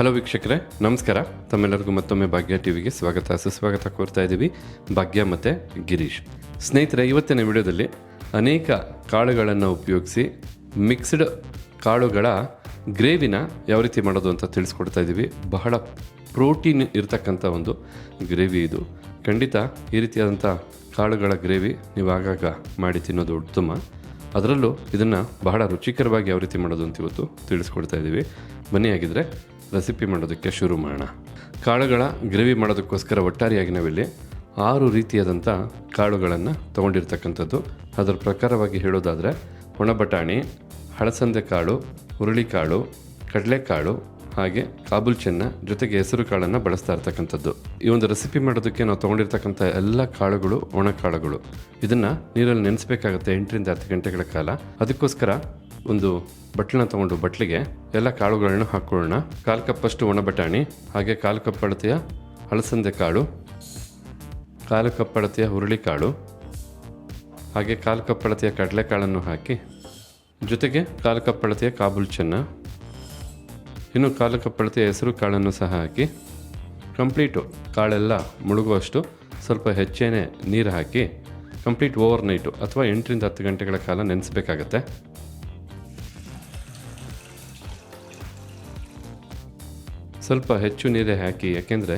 Hello ವೀಕ್ಷಕರೇ, ನಮಸ್ಕಾರ. ತಮ್ಮೆಲ್ಲರಿಗೂ ಮತ್ತೊಮ್ಮೆ ಭಾಗ್ಯ ಟಿವಿಗೆ ಸ್ವಾಗತ. ಸುಸ್ವಾಗತ ಕೋರ್ತಾ ಇದ್ದೀವಿ ಭಾಗ್ಯ ಮತ್ತು ಗಿರೀಶ್. ಸ್ನೇಹಿತರೆ, ಇವತ್ತಿನ ವಿಡಿಯೋದಲ್ಲಿ ಅನೇಕ ಕಾಳುಗಳನ್ನು ಉಪಯೋಗಿಸಿ ಮಿಕ್ಸ್ಡ್ ಕಾಳುಗಳ ಗ್ರೇವಿನ ಯಾವ ರೀತಿ ಮಾಡೋದು ಅಂತ ತಿಳಿಸ್ಕೊಡ್ತಾ ಇದ್ದೀವಿ. ಬಹಳ ಪ್ರೋಟೀನ್ ಇರ್ತಕ್ಕಂಥ ಒಂದು ಗ್ರೇವಿ ಇದು. ಖಂಡಿತ ಈ ರೀತಿಯಾದಂಥ ಕಾಳುಗಳ ಗ್ರೇವಿ ನೀವು ಆಗಾಗ ಮಾಡಿ ತಿನ್ನೋದು ಉತ್ತಮ. ಅದರಲ್ಲೂ ಇದನ್ನು ಬಹಳ ರುಚಿಕರವಾಗಿ ಯಾವ ರೀತಿ ಮಾಡೋದು ಅಂತ ಇವತ್ತು ತಿಳಿಸ್ಕೊಡ್ತಾ ಇದ್ದೀವಿ. ಬನ್ನಿ ಆಗಿದ್ರೆ ರೆಸಿಪಿ ಮಾಡೋದಕ್ಕೆ ಶುರು ಮಾಡೋಣ. ಕಾಳುಗಳ ಗ್ರೇವಿ ಮಾಡೋದಕ್ಕೋಸ್ಕರ ಒಟ್ಟಾರೆಯಾಗಿ ನಾವಿಲ್ಲಿ ಆರು ರೀತಿಯಾದಂಥ ಕಾಳುಗಳನ್ನು ತೊಗೊಂಡಿರ್ತಕ್ಕಂಥದ್ದು. ಅದರ ಪ್ರಕಾರವಾಗಿ ಹೇಳೋದಾದರೆ, ಒಣ ಬಟಾಣಿ, ಹಳಸಂದೆ ಕಾಳು ಹುರುಳಿಕಾಳು ಕಡಲೆಕಾಳು ಹಾಗೆ ಕಾಬುಲ್ ಚೆನ್ನ ಜೊತೆಗೆ ಹೆಸರು ಕಾಳನ್ನು ಬಳಸ್ತಾ ಇರ್ತಕ್ಕಂಥದ್ದು. ಈ ಒಂದು ರೆಸಿಪಿ ಮಾಡೋದಕ್ಕೆ ನಾವು ತೊಗೊಂಡಿರ್ತಕ್ಕಂಥ ಎಲ್ಲ ಕಾಳುಗಳು ಒಣ ಕಾಳುಗಳು. ಇದನ್ನು ನೀರಲ್ಲಿ ನೆನೆಸ್ಬೇಕಾಗುತ್ತೆ ಎಂಟರಿಂದ ಹತ್ತು ಗಂಟೆಗಳ ಕಾಲ. ಅದಕ್ಕೋಸ್ಕರ ಒಂದು ಬಟ್ಲನ್ನ ತಗೊಂಡು ಬಟ್ಲಿಗೆ ಎಲ್ಲ ಕಾಳುಗಳನ್ನು ಹಾಕ್ಕೊಳ್ಳೋಣ ಕಾಲು ಕಪ್ಪಷ್ಟು ಒಣ ಬಟಾಣಿ, ಹಾಗೆ ಕಾಲು ಕಪ್ ಅಳತೆಯ ಹಳಸಂದೆ ಕಾಳು, ಕಾಲು ಕಪ್ ಅಳತೆಯ ಹುರುಳಿಕಾಳು ಹಾಗೆ ಕಾಲು ಕಪ್ ಅಳತೆಯ ಕಡಲೆಕಾಳನ್ನು ಹಾಕಿ, ಜೊತೆಗೆ ಕಾಲು ಕಪ್ ಕಾಬೂಲ್ ಚೆನ್ನ, ಇನ್ನು ಕಾಲು ಕಪ್ ಅಳತೆಯ ಹೆಸರು ಕಾಳನ್ನು ಸಹ ಹಾಕಿ, ಕಂಪ್ಲೀಟು ಕಾಳೆಲ್ಲ ಮುಳುಗುವಷ್ಟು ಸ್ವಲ್ಪ ಹೆಚ್ಚೇನೆ ನೀರು ಹಾಕಿ, ಕಂಪ್ಲೀಟ್ ಓವರ್ ನೈಟು ಅಥವಾ ಎಂಟರಿಂದ ಹತ್ತು ಗಂಟೆಗಳ ಕಾಲ ನೆನೆಸಬೇಕಾಗತ್ತೆ. ಸ್ವಲ್ಪ ಹೆಚ್ಚು ನೀರೇ ಹಾಕಿ, ಯಾಕೆಂದರೆ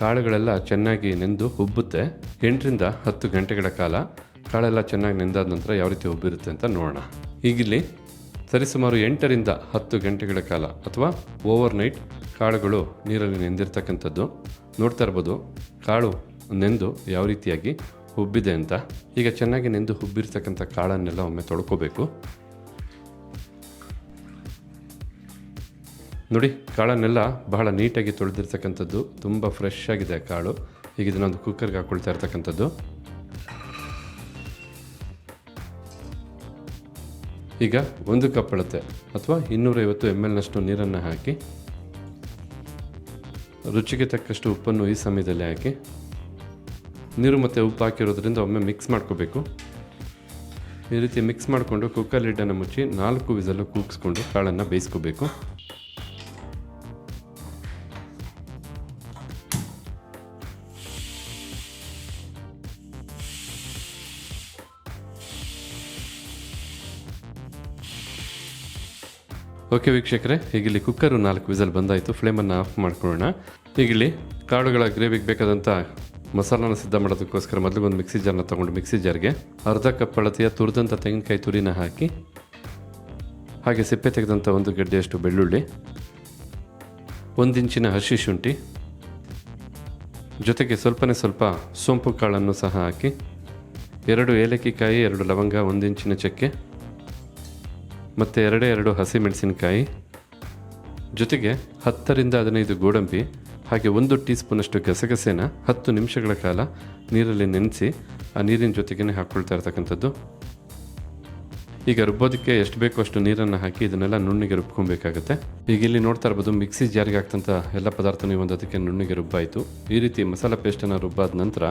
ಕಾಳುಗಳೆಲ್ಲ ಚೆನ್ನಾಗಿ ನೆಂದು ಉಬ್ಬುತ್ತೆ ಎಂಟರಿಂದ ಹತ್ತು ಗಂಟೆಗಳ ಕಾಲ ಕಾಳೆಲ್ಲ ಚೆನ್ನಾಗಿ ನೆಂದಾದ ನಂತರ ಯಾವ ರೀತಿ ಉಬ್ಬಿರುತ್ತೆ ಅಂತ ನೋಡೋಣ. ಈಗಿಲ್ಲಿ ಸರಿಸುಮಾರು ಎಂಟರಿಂದ ಹತ್ತು ಗಂಟೆಗಳ ಕಾಲ ಅಥವಾ ಓವರ್ ನೈಟ್ ಕಾಳುಗಳು ನೀರಲ್ಲಿ ನೆಂದಿರ್ತಕ್ಕಂಥದ್ದು. ನೋಡ್ತಾ ಇರ್ಬೋದು ಕಾಳು ನೆಂದು ಯಾವ ರೀತಿಯಾಗಿ ಹುಬ್ಬಿದೆ ಅಂತ. ಈಗ ಚೆನ್ನಾಗಿ ನೆಂದು ಹುಬ್ಬಿರ್ತಕ್ಕಂಥ ಕಾಳನ್ನೆಲ್ಲ ಒಮ್ಮೆ ತೊಳ್ಕೋಬೇಕು. ನೋಡಿ, ಕಾಳನ್ನೆಲ್ಲ ಬಹಳ ನೀಟಾಗಿ ತೊಳೆದಿರ್ತಕ್ಕಂಥದ್ದು. ತುಂಬ ಫ್ರೆಶ್ ಆಗಿದೆ ಕಾಳು. ಈಗ ಇದನ್ನೊಂದು ಕುಕ್ಕರ್ಗೆ ಹಾಕೊಳ್ತಾ ಇರ್ತಕ್ಕಂಥದ್ದು. ಈಗ ಒಂದು ಕಪ್ ಅಳತೆ ಅಥವಾ ಇನ್ನೂರೈವತ್ತು ಎಂ ಎಲ್ನಷ್ಟು ನೀರನ್ನು ಹಾಕಿ, ರುಚಿಗೆ ತಕ್ಕಷ್ಟು ಉಪ್ಪನ್ನು ಈ ಸಮಯದಲ್ಲಿ ಹಾಕಿ, ನೀರು ಮತ್ತು ಉಪ್ಪು ಹಾಕಿರೋದ್ರಿಂದ ಒಮ್ಮೆ ಮಿಕ್ಸ್ ಮಾಡ್ಕೋಬೇಕು. ಈ ರೀತಿ ಮಿಕ್ಸ್ ಮಾಡಿಕೊಂಡು ಕುಕ್ಕರ್ ಲಿಡ್ಡನ್ನು ಮುಚ್ಚಿ ನಾಲ್ಕು ವಿಸಲು ಕೂಗಿಸ್ಕೊಂಡು ಕಾಳನ್ನು ಬೇಯಿಸ್ಕೋಬೇಕು. ಓಕೆ ವೀಕ್ಷಕರೇ, ಈಗಿಲ್ಲಿ ಕುಕ್ಕರು ನಾಲ್ಕು ವಿಸಲ್ ಬಂದಾಯಿತು. ಫ್ಲೇಮನ್ನು ಆಫ್ ಮಾಡ್ಕೊಳ್ಳೋಣ. ಈಗಿಲ್ಲಿ ಕಾಳುಗಳ ಗ್ರೇವಿಗೆ ಬೇಕಾದಂಥ ಮಸಾಲಾನ ಸಿದ್ಧ ಮಾಡೋದಕ್ಕೋಸ್ಕರ ಮೊದಲಿಗೊಂದು ಮಿಕ್ಸಿ ಜಾರ್ನ ತೊಗೊಂಡು ಮಿಕ್ಸಿ ಜಾರ್ಗೆ ಅರ್ಧ ಕಪ್ ಅಳತೆಯ ತುರಿದಂಥ ತೆಂಗಿನಕಾಯಿ ತುರಿನ ಹಾಕಿ, ಹಾಗೆ ಸಿಪ್ಪೆ ತೆಗೆದಂಥ ಒಂದು ಗಡ್ಡೆಯಷ್ಟು ಬೆಳ್ಳುಳ್ಳಿ ಒಂದಿಂಚಿನ ಇಂಚಿನ ಹಸಿ ಶುಂಠಿ, ಜೊತೆಗೆ ಸ್ವಲ್ಪನೇ ಸ್ವಲ್ಪ ಸೋಂಪು ಕಾಳನ್ನು ಸಹ ಹಾಕಿ, ಎರಡು ಏಲಕ್ಕಿ ಕಾಯಿ, ಎರಡು ಲವಂಗ ಒಂದಿಂಚಿನ ಚಕ್ಕೆ ಮತ್ತು ಎರಡೇ ಎರಡು ಹಸಿ ಮೆಣಸಿನಕಾಯಿ ಜೊತೆಗೆ ಹತ್ತರಿಂದ ಹದಿನೈದು ಗೋಡಂಬಿ, ಹಾಗೆ ಒಂದು ಟೀ ಸ್ಪೂನಷ್ಟು ಗಸಗಸೆನ ಹತ್ತು ನಿಮಿಷಗಳ ಕಾಲ ನೀರಲ್ಲಿ ನೆನೆಸಿ ಆ ನೀರಿನ ಜೊತೆಗೇ ಹಾಕ್ಕೊಳ್ತಾ ಇರ್ತಕ್ಕಂಥದ್ದು. ಈಗ ರುಬ್ಬೋದಕ್ಕೆ ಎಷ್ಟು ಬೇಕೋ ಅಷ್ಟು ನೀರನ್ನು ಹಾಕಿ ಇದನ್ನೆಲ್ಲ ನುಣ್ಣಿಗೆ ರುಬ್ಕೊಬೇಕಾಗುತ್ತೆ. ಈಗ ಇಲ್ಲಿ ನೋಡ್ತಾ ಇರ್ಬೋದು ಮಿಕ್ಸಿ ಜಾರಿಗೆ ಹಾಕ್ತಂಥ ಎಲ್ಲ ಪದಾರ್ಥ ಒಂದು ಅದಕ್ಕೆ ನುಣ್ಣಿಗೆ ರುಬ್ಬಾಯಿತು. ಈ ರೀತಿ ಮಸಾಲೆ ಪೇಸ್ಟನ್ನು ರುಬ್ಬಾದ ನಂತರ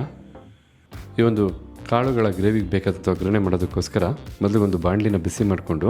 ಈ ಒಂದು ಕಾಳುಗಳ ಗ್ರೇವಿಗೆ ಬೇಕಾದಂಥ ಒಗ್ಗರಣೆ ಮಾಡೋದಕ್ಕೋಸ್ಕರ ಮೊದಲಿಗೊಂದು ಬಾಣಲಿನ ಬಿಸಿ ಮಾಡಿಕೊಂಡು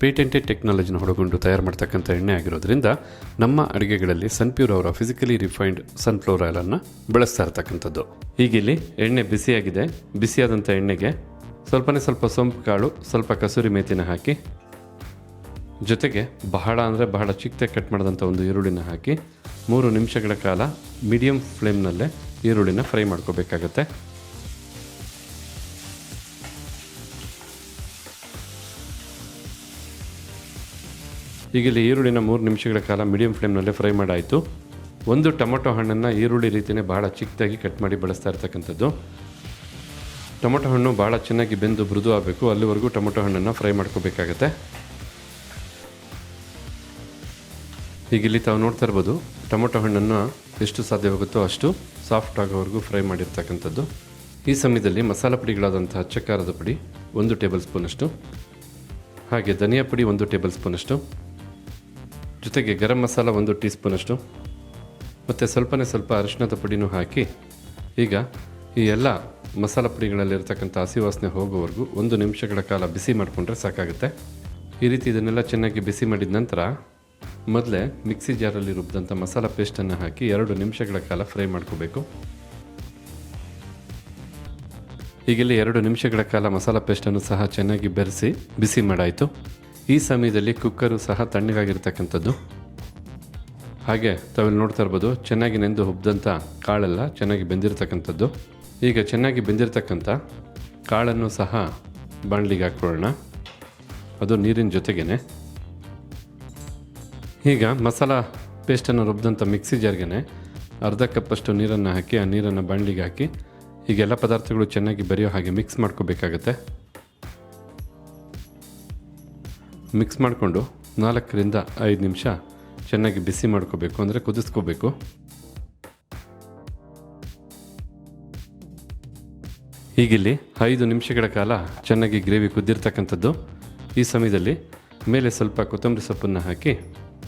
ಪೇಟೆಂಟೆಡ್ ಟೆಕ್ನಾಲಜಿನ ಹೊಡಗೊಂಡು ತಯಾರು ಮಾಡ್ತಕ್ಕಂಥ ಎಣ್ಣೆ ಆಗಿರೋದ್ರಿಂದ ನಮ್ಮ ಅಡುಗೆಗಳಲ್ಲಿ ಸನ್ಪ್ಯೂರ್ ಅವರ ಫಿಸಿಕಲಿ ರಿಫೈನ್ಡ್ ಸನ್ಫ್ಲವರ್ ಆಯಿಲನ್ನು ಬಳಸ್ತಾ ಇರ್ತಕ್ಕಂಥದ್ದು. ಈಗಿಲ್ಲಿ ಎಣ್ಣೆ ಬಿಸಿಯಾಗಿದೆ. ಬಿಸಿಯಾದಂಥ ಎಣ್ಣೆಗೆ ಸ್ವಲ್ಪನೇ ಸ್ವಲ್ಪ ಸೊಂಪು ಕಾಳು, ಸ್ವಲ್ಪ ಕಸೂರಿ ಮೇತಿನ ಹಾಕಿ, ಜೊತೆಗೆ ಬಹಳ ಅಂದರೆ ಬಹಳ ಚಿಕ್ಕದಾಗಿ ಕಟ್ ಮಾಡಿದಂಥ ಒಂದು ಈರುಳ್ಳಿನ ಹಾಕಿ, ಮೂರು ನಿಮಿಷಗಳ ಕಾಲ ಮೀಡಿಯಂ ಫ್ಲೇಮ್ನಲ್ಲೇ ಈರುಳ್ಳಿನ ಫ್ರೈ ಮಾಡ್ಕೋಬೇಕಾಗತ್ತೆ. ಈಗ ಇಲ್ಲಿ ಈರುಳ್ಳಿನ ಮೂರು ನಿಮಿಷಗಳ ಕಾಲ ಮೀಡಿಯಂ ಫ್ಲೇಮ್ನಲ್ಲೇ ಫ್ರೈ ಮಾಡಾಯಿತು. ಒಂದು ಟೊಮೊಟೊ ಹಣ್ಣನ್ನು ಈರುಳ್ಳಿ ರೀತಿಯೇ ಭಾಳ ಚಿಕ್ಕದಾಗಿ ಕಟ್ ಮಾಡಿ ಬಳಸ್ತಾ ಇರ್ತಕ್ಕಂಥದ್ದು. ಟೊಮೊಟೊ ಹಣ್ಣು ಭಾಳ ಚೆನ್ನಾಗಿ ಬೆಂದು ಮೃದು ಆಗಬೇಕು. ಅಲ್ಲಿವರೆಗೂ ಟೊಮೊಟೊ ಹಣ್ಣನ್ನು ಫ್ರೈ ಮಾಡ್ಕೋಬೇಕಾಗತ್ತೆ. ಈಗ ಇಲ್ಲಿ ತಾವು ನೋಡ್ತಾ ಇರ್ಬೋದು, ಟೊಮೊಟೊ ಹಣ್ಣನ್ನು ಎಷ್ಟು ಸಾಧ್ಯವಾಗುತ್ತೋ ಅಷ್ಟು ಸಾಫ್ಟ್ ಆಗೋವರೆಗೂ ಫ್ರೈ ಮಾಡಿರ್ತಕ್ಕಂಥದ್ದು. ಈ ಸಮಯದಲ್ಲಿ ಮಸಾಲ ಪುಡಿಗಳಾದಂಥ ಅಚ್ಚಖಾರದ ಪುಡಿ ಒಂದು ಟೇಬಲ್ ಸ್ಪೂನಷ್ಟು, ಹಾಗೆ ಧನಿಯಾ ಪುಡಿ ಒಂದು ಟೇಬಲ್ ಸ್ಪೂನಷ್ಟು ಜೊತೆಗೆ ಗರಂ ಮಸಾಲ ಒಂದು ಟೀ ಸ್ಪೂನಷ್ಟು ಮತ್ತು ಸ್ವಲ್ಪನೇ ಸ್ವಲ್ಪ ಅರಿಶಿಣದ ಪುಡಿನೂ ಹಾಕಿ ಈಗ ಈ ಎಲ್ಲ ಮಸಾಲ ಪುಡಿಗಳಲ್ಲಿರ್ತಕ್ಕಂಥ ಹಸಿ ವಾಸನೆ ಹೋಗೋವರೆಗೂ ಒಂದು ನಿಮಿಷಗಳ ಕಾಲ ಬಿಸಿ ಮಾಡಿಕೊಂಡ್ರೆ ಸಾಕಾಗುತ್ತೆ. ಈ ರೀತಿ ಇದನ್ನೆಲ್ಲ ಚೆನ್ನಾಗಿ ಬಿಸಿ ಮಾಡಿದ ನಂತರ ಮೊದಲೇ ಮಿಕ್ಸಿ ಜಾರಲ್ಲಿ ರುಬ್ಬಿದಂಥ ಮಸಾಲ ಪೇಸ್ಟನ್ನು ಹಾಕಿ ಎರಡು ನಿಮಿಷಗಳ ಕಾಲ ಫ್ರೈ ಮಾಡ್ಕೋಬೇಕು. ಈಗಿಲ್ಲಿ ಎರಡು ನಿಮಿಷಗಳ ಕಾಲ ಮಸಾಲ ಪೇಸ್ಟನ್ನು ಸಹ ಚೆನ್ನಾಗಿ ಬೆರೆಸಿ ಬಿಸಿ ಮಾಡಾಯಿತು. ಈ ಸಮಯದಲ್ಲಿ ಕುಕ್ಕರು ಸಹ ತಣ್ಣಗಾಗಿರ್ತಕ್ಕಂಥದ್ದು. ಹಾಗೆ ತಾವಿಲ್ಲಿ ನೋಡ್ತಾ ಇರ್ಬೋದು, ಚೆನ್ನಾಗಿ ನೆಂದು ಹುಬ್ದಂಥ ಕಾಳೆಲ್ಲ ಚೆನ್ನಾಗಿ ಬೆಂದಿರತಕ್ಕಂಥದ್ದು. ಈಗ ಚೆನ್ನಾಗಿ ಬೆಂದಿರತಕ್ಕಂಥ ಕಾಳನ್ನು ಸಹ ಬಾಣಲಿಗೆ ಹಾಕ್ಕೊಳ್ಳೋಣ. ಅದು ನೀರಿನ ಜೊತೆಗೇ ಈಗ ಮಸಾಲ ಪೇಸ್ಟನ್ನು ರುಬ್ಬಿದಂಥ ಮಿಕ್ಸಿ ಜಾರ್ಗೆ ಅರ್ಧ ಕಪ್ಪಷ್ಟು ನೀರನ್ನು ಹಾಕಿ, ಆ ನೀರನ್ನು ಬಾಣಲಿಗೆ ಹಾಕಿ, ಈಗೆಲ್ಲ ಪದಾರ್ಥಗಳು ಚೆನ್ನಾಗಿ ಬೆರೆಯೋ ಹಾಗೆ ಮಿಕ್ಸ್ ಮಾಡ್ಕೋಬೇಕಾಗತ್ತೆ. ಮಿಕ್ಸ್ ಮಾಡಿಕೊಂಡು ನಾಲ್ಕರಿಂದ ಐದು ನಿಮಿಷ ಚೆನ್ನಾಗಿ ಬಿಸಿ ಮಾಡ್ಕೋಬೇಕು, ಅಂದರೆ ಕುದಿಸ್ಕೋಬೇಕು. ಈಗಿಲ್ಲಿ ಐದು ನಿಮಿಷಗಳ ಕಾಲ ಚೆನ್ನಾಗಿ ಗ್ರೇವಿ ಕುದ್ದಿರ್ತಕ್ಕಂಥದ್ದು ಈ ಸಮಯದಲ್ಲಿ ಮೇಲೆ ಸ್ವಲ್ಪ ಕೊತ್ತಂಬರಿ ಸೊಪ್ಪನ್ನು ಹಾಕಿ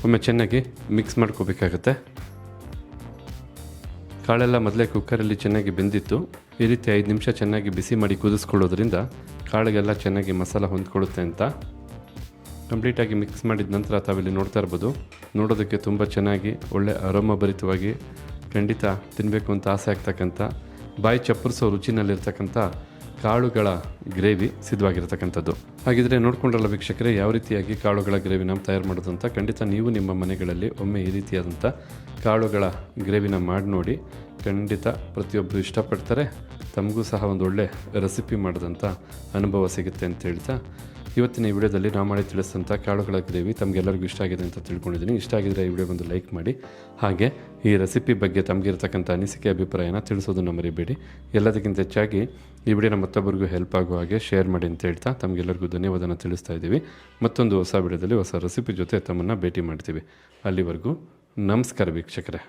ಒಮ್ಮೆ ಚೆನ್ನಾಗಿ ಮಿಕ್ಸ್ ಮಾಡ್ಕೋಬೇಕಾಗತ್ತೆ. ಕಾಳೆಲ್ಲ ಮೊದಲೇ ಕುಕ್ಕರಲ್ಲಿ ಚೆನ್ನಾಗಿ ಬೆಂದಿತ್ತು. ಈ ರೀತಿ ಐದು ನಿಮಿಷ ಚೆನ್ನಾಗಿ ಬಿಸಿ ಮಾಡಿ ಕುದಿಸ್ಕೊಳ್ಳೋದ್ರಿಂದ ಕಾಳಿಗೆಲ್ಲ ಚೆನ್ನಾಗಿ ಮಸಾಲ ಹೊಂದ್ಕೊಳ್ಳುತ್ತೆ ಅಂತ ಕಂಪ್ಲೀಟಾಗಿ ಮಿಕ್ಸ್ ಮಾಡಿದ ನಂತರ ತಾವಿಲ್ಲಿ ನೋಡ್ತಾ ಇರ್ಬೋದು. ನೋಡೋದಕ್ಕೆ ತುಂಬ ಚೆನ್ನಾಗಿ, ಒಳ್ಳೆ ಅರೋಮಭರಿತವಾಗಿ ಖಂಡಿತ ತಿನ್ನಬೇಕು ಅಂತ ಆಸೆ ಆಗ್ತಕ್ಕಂಥ, ಬಾಯಿ ಚಪ್ಪರಿಸೋ ರುಚಿನಲ್ಲಿರ್ತಕ್ಕಂಥ ಕಾಳುಗಳ ಗ್ರೇವಿ ಸಿದ್ಧವಾಗಿರ್ತಕ್ಕಂಥದ್ದು. ಹಾಗಿದ್ರೆ ನೋಡ್ಕೊಂಡ್ರಲ್ಲ ವೀಕ್ಷಕರೇ, ಯಾವ ರೀತಿಯಾಗಿ ಕಾಳುಗಳ ಗ್ರೇವಿ ನಾವು ತಯಾರು ಮಾಡೋದು ಅಂತ ಖಂಡಿತ ನೀವು ನಿಮ್ಮ ಮನೆಗಳಲ್ಲಿ ಒಮ್ಮೆ ಈ ರೀತಿಯಾದಂಥ ಕಾಳುಗಳ ಗ್ರೇವಿನ ಮಾಡಿ ನೋಡಿ ಖಂಡಿತ ಪ್ರತಿಯೊಬ್ಬರು ಇಷ್ಟಪಡ್ತಾರೆ. ತಮಗೂ ಸಹ ಒಂದು ಒಳ್ಳೆ ರೆಸಿಪಿ ಮಾಡಿದಂಥ ಅನುಭವ ಸಿಗುತ್ತೆ ಅಂತ ಹೇಳ್ತಾ, ಇವತ್ತಿನ ಈ ವಿಡಿಯೋದಲ್ಲಿ ನಾವು ಮಾಡಿ ತಿಳಿಸಿದಂಥ ಕಾಳುಗಳ ಗ್ರೇವಿ ತಮಗೆಲ್ಲರಿಗೂ ಇಷ್ಟ ಆಗಿದೆ ಅಂತ ತಿಳ್ಕೊಂಡಿದ್ದೀನಿ. ಇಷ್ಟ ಆಗಿದ್ರೆ ಈ ವಿಡಿಯೋ ಒಂದು ಲೈಕ್ ಮಾಡಿ. ಹಾಗೆ ಈ ರೆಸಿಪಿ ಬಗ್ಗೆ ತಮಗಿರ್ತಕ್ಕಂಥ ಅನಿಸಿಕೆ, ಅಭಿಪ್ರಾಯನ ತಿಳಿಸೋದನ್ನು ಮರಿಬೇಡಿ. ಎಲ್ಲದಕ್ಕಿಂತ ಹೆಚ್ಚಾಗಿ ಈ ವಿಡಿಯೋನ ಮತ್ತೊಬ್ಬರಿಗೂ ಹೆಲ್ಪ್ ಆಗುವ ಹಾಗೆ ಶೇರ್ ಮಾಡಿ ಅಂತ ಹೇಳ್ತಾ ತಮಗೆಲ್ಲರಿಗೂ ಧನ್ಯವಾದನ ತಿಳಿಸ್ತಾ ಇದ್ದೀವಿ. ಮತ್ತೊಂದು ಹೊಸ ವಿಡಿಯೋದಲ್ಲಿ ಹೊಸ ರೆಸಿಪಿ ಜೊತೆ ತಮ್ಮನ್ನು ಭೇಟಿ ಮಾಡ್ತೀವಿ. ಅಲ್ಲಿವರೆಗೂ ನಮಸ್ಕಾರ ವೀಕ್ಷಕರೇ.